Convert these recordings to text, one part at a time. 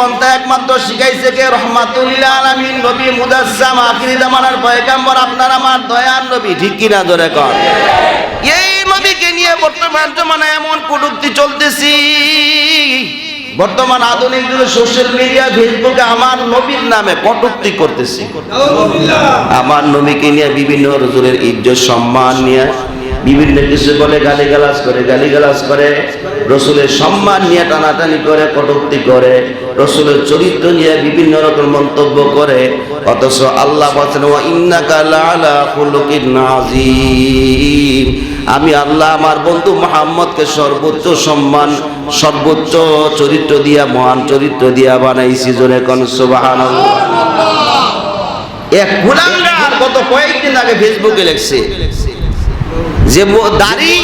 পন্থা একমাত্র শিখাইছে কে? রহমাতুল্লাহ আলামিন নবী মুদাসসাম আখিরি জামানার পয়গাম্বর আপনার আমার দয়ার নবী ঠিক কিনা ধরে কর এই নবীকে নিয়ে বর্তমান জমানায় এমন কটূক্তি চলতেছি। বর্তমান আধুনিক যুগে সোশ্যাল মিডিয়া ফেসবুকে আমার নবীর নামে কটূক্তি করতেছি। আমার নবীকে নিয়ে বিভিন্ন রসুলের ইজ্জত সম্মান নিয়ে বিভিন্ন কিছু বলে? গালিগালাজ করে গালিগালাজ করে। রসুলের সম্মান নিয়ে টানাটানি করে কটূক্তি করে। রসুলের চরিত্র নিয়ে বিভিন্ন রকম মন্তব্য করে। অথচ আল্লাহ বলছেন "ওয়া ইন্নাকা লাআলা খুলুকিন নাযীম আমি আল্লাহ আমার বন্ধু মোহাম্মদকে সর্বোচ্চ সম্মান সর্বোচ্চ চরিত্র দিয়া মহান চরিত্র দিয়া বানাইছি। জোরে কোন সুবহানাল্লাহ। এক গত কয়েকদিন আগে ফেসবুকে লেখছে যে দাড়ি,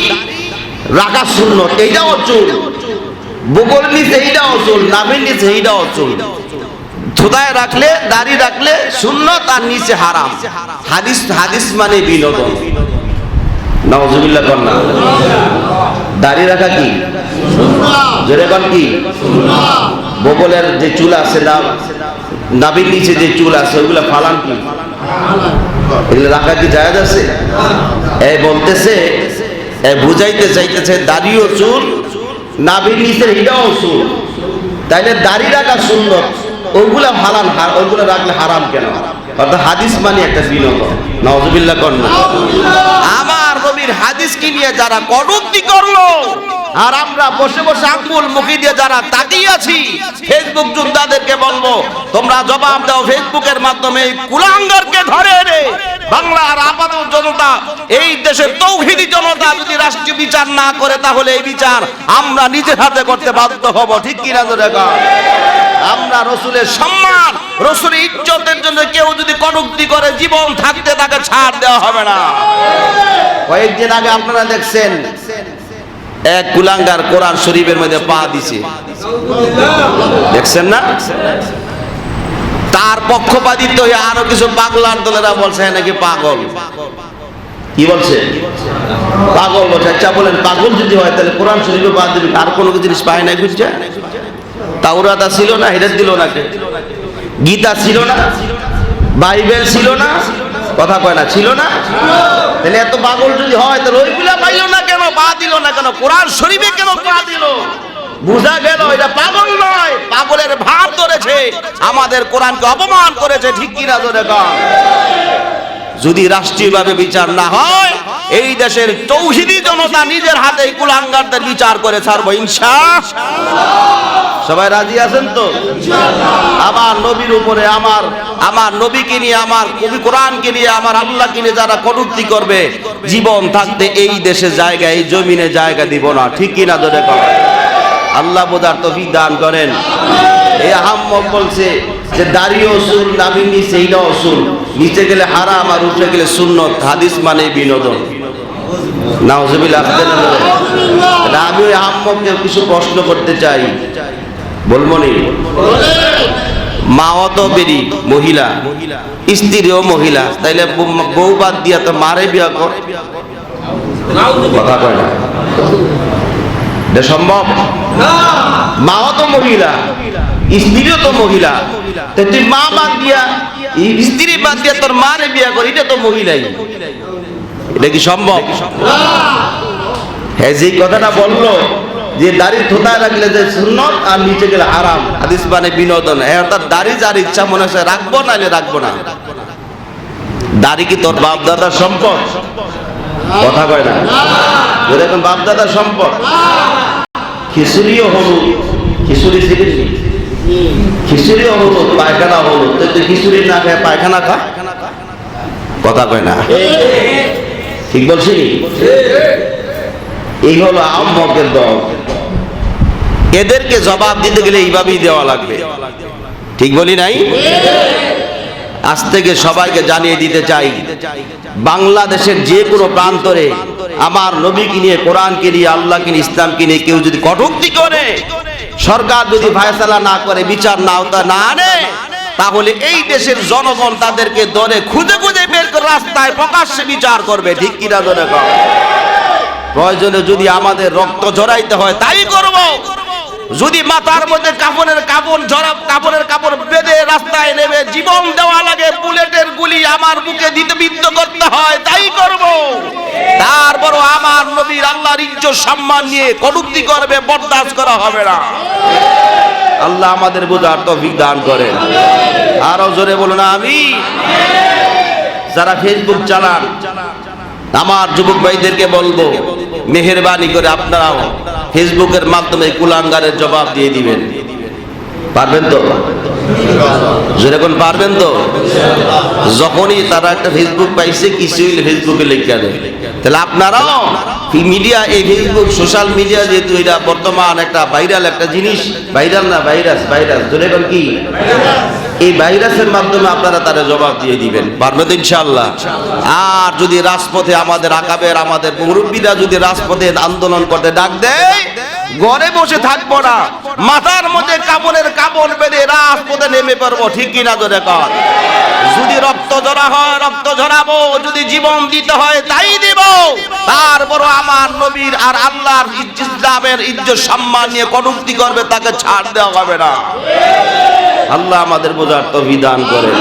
রাখা শূন্য এইটাও চুল বগল নিচে এইটাও চুল নাভির নিচে এইটাও চুল থুদায় রাখলে, দাড়ি রাখলে শূন্য তার নিচে হারাম। হাদিস হাদিস মানে বিনোদন। নওয়াজুবিল্লাহ কন্যা দাড়ি রাখা কি? জোরে কি? বগলের যে চুল আছে, না নাভির নিচে যে চুল আছে ওগুলা ফালান কি? এগুলো রাখা কি জায়েজ আছে? বলতেছে বুঝাইতে চাইতেছে, দাড়িও চুল, নাভির নিচে এটাও চুল। তাইলে দাড়ি রাখা সুন্দর ওইগুলা হালাল হার ওইগুলো রাখলে হারাম কেন? অর্থাৎ হাদিস মানে একটা বিনোদন। নওয়াজুবিল্লাহ কন্যা আমার নবীর হাদিস কি নিয়ে যারা কটূক্তি করল, আর আমরা বসে বসে আঙ্গুল মুখি দিয়ে যারা তাকিয়ে আছি ফেসবুক যোদ্ধাদেরকে বলব, তোমরা জবাব দাও ফেসবুকের মাধ্যমে কুলাঙ্গারকে ধরে এনে বাংলার আপাতত জনতা, এই দেশের তৌহিদি জনতা যদি রাষ্ট্রীয় বিচার না করে, তাহলে এই বিচার আমরা নিজের হাতে করতে বাধ্য হব, ঠিক কিনা ধরে আমরা রসুলের সম্মান, রসুলের ইজ্জতের জন্য কেউ যদি কটুক্তি করে, জীবন থাকতে তাকে ছাড় দেওয়া হবে না। কয়েকদিন আগে আপনারা দেখছেন, এক কুলাঙ্গার কোরআন শরীফের মধ্যে পা দিছে। দেখছেন না? তার পক্ষপাতিত্ব হয়ে আরও কিছু পাগলার দলেরা বলছে হ্যাঁ নাকি পাগল? কি বলছে? পাগল বলছে। আচ্ছা বলেন, পাগল যদি হয়, তাহলে কোরআন শরীফে বাদ দিবি। আর কোনো জিনিস পায় নাই বুঝছে তাওরাতা ছিল না হেরে দিল না কে? গীতা ছিল না, বাইবেল ছিল না, কথা কয় না, ছিল না? তাহলে এত পাগল যদি হয়, তাহলে ওইগুলা পাইল না কেন? পা দিল না কেন? কোরআন শরীফে কেন পা দিল? বুঝা গেল, এটা পাগল নয়। পাগলের ভাব ধরেছে আমাদের কোরআনকে অপমান করেছে, ঠিক কিনা কন যদি রাষ্ট্রীয়ভাবে বিচার না হয়, এই দেশের চৌহিদি জনতা নিজের হাতে কুলাঙ্গারদের বিচার করে ছাড়বো ইনশা সবাই রাজি আছেন তো? আমার নবীর উপরে, আমার আমার নবীকে নিয়ে, আমার কবি কোরআনকে নিয়ে, আমার আল্লাহকে নিয়ে যারা কটূক্তি করবে, জীবন থাকতে এই দেশে জায়গা, এই জমিনে জায়গা দিব না, ঠিক কিনা ধরে কর আল্লাহ বোঝার তো দান করেন। এই আহম্মক বলছে যে দাড়ি অসুল নামির নিচে এইটা অসুল নিচে গেলে হারাম আর উঠে গেলে সুন্নত। হাদিস মানে বিনোদন। আমি ওই আহম্মককে কিছু প্রশ্ন করতে চাই। বলব নি মাও তো বেরি মহিলা। স্ত্রীও মহিলা। তাইলে বউ- বউ বাদ দিয়া তো মারে বিয়া কর। কথা কয় না। সম্ভব? মাও তো মহিলা। স্ত্রীও তো মহিলা। তুই মা বাদ দিয়া স্ত্রী বাদ দিয়া তোর মা মারে বিয়া কর, এটা তো মহিলাই। এটা কি সম্ভব? হ্যাঁ যে কথাটা বলল, যে দাড়ি থোতায় রাখলে যে সুন্নত আর নিচে গেলে আরাম হাদিস মানে বিনোদন। হ্যাঁ অর্থাৎ দাড়ি যার ইচ্ছা মনে হচ্ছে রাখব নাহলে রাখব না। দাড়ি কি তোর বাপ দাদার সম্পদ? কথা কয় না। যেরকম বাপ দাদার সম্পদ। খিচুড়িও হলুদ খিচুড়ি শিখেছি। হলুদ পায়খানা তো খিচুড়ি না খায় পায়খানা খা। কথা কয় না। ঠিক বলছি এই হলো দল। এদেরকে জবাব দিতে গেলে এইভাবেই দেওয়া লাগবে। ঠিক বলি নাই? আজ থেকে সবাইকে জানিয়ে দিতে চাই, বাংলাদেশের যে কোনো প্রান্তরে আমার নবীকে নিয়ে কোরআনকে নিয়ে, আল্লাহকে নিয়ে, ইসলামকে নিয়ে কেউ যদি কটূক্তি করে সরকার যদি ফায়সালা না করে, বিচার না আওতা না আনে, তাহলে এই দেশের জনগণ তাদেরকে দরে খুঁজে খুঁজে বের করে রাস্তায় প্রকাশ্যে বিচার করবে, ঠিক কিনা ধরে প্রয়োজনে যদি আমাদের রক্ত জড়াইতে হয়, তাই করব। যদি মাথার মধ্যে কাপড়ের কাপড় জড়াব কাপড়ের কাপড় বেঁধে রাস্তায় নেবে, জীবন দেওয়া লাগে, বুলেটের গুলি আমার বুকে দিতে বিদ্ধ করতে হয়, তাই করব। তারপরও আমার নবীর আল্লাহর ইজ্জত, সম্মান নিয়ে কটূক্তি করবে, বরদাস্ত করা হবে না। আল্লাহ আমাদের বোঝার তৌফিক দান করেন। আরও জোরে বলুন আমি যারা ফেসবুক চালান, আমার যুবক ভাইদেরকে বলব, মেহেরবানি করে আপনারাও ফেসবুকের মাধ্যমে কুলাঙ্গারের জবাব দিয়ে দিবেন। পারবেন তো? যেরকম পারবেন তো? যখনই তারা একটা ফেসবুক পাইছে ফেসবুকে দেয়। তাহলে আপনারাও মিডিয়া এই ফেসবুক সোশ্যাল মিডিয়া যেহেতু এটা বর্তমান একটা ভাইরাল একটা জিনিস ভাইরাল না ভাইরাস ভাইরাস যেরকম কি? এই ভাইরাসের মাধ্যমে আপনারা তারা জবাব দিয়ে দিবেন। পারবেন তো ইনশাআল্লাহ? আর যদি রাজপথে আমাদের আকাবের, আমাদের মুরব্বীরা যদি রাজপথে আন্দোলন করতে ডাক দেয় ঘরে বসে থাকব না। মাথার মধ্যে কাপড়ের কাপড় বেঁধে রাজপথে নেমে পড়ব, ঠিক কিনা জোরে কর। যদি রক্ত ঝরা হয়, রক্ত ঝরাবো, যদি জীবন দিতে হয়, তাই দিব। তারপরও আমার নবীর আর আল্লাহর ইসলামের ইজ্জত, সম্মান নিয়ে কটুক্তি করবে, তাকে ছাড় দেওয়া হবে না। আল্লাহ আমাদের বোঝার তো বিধান করেন।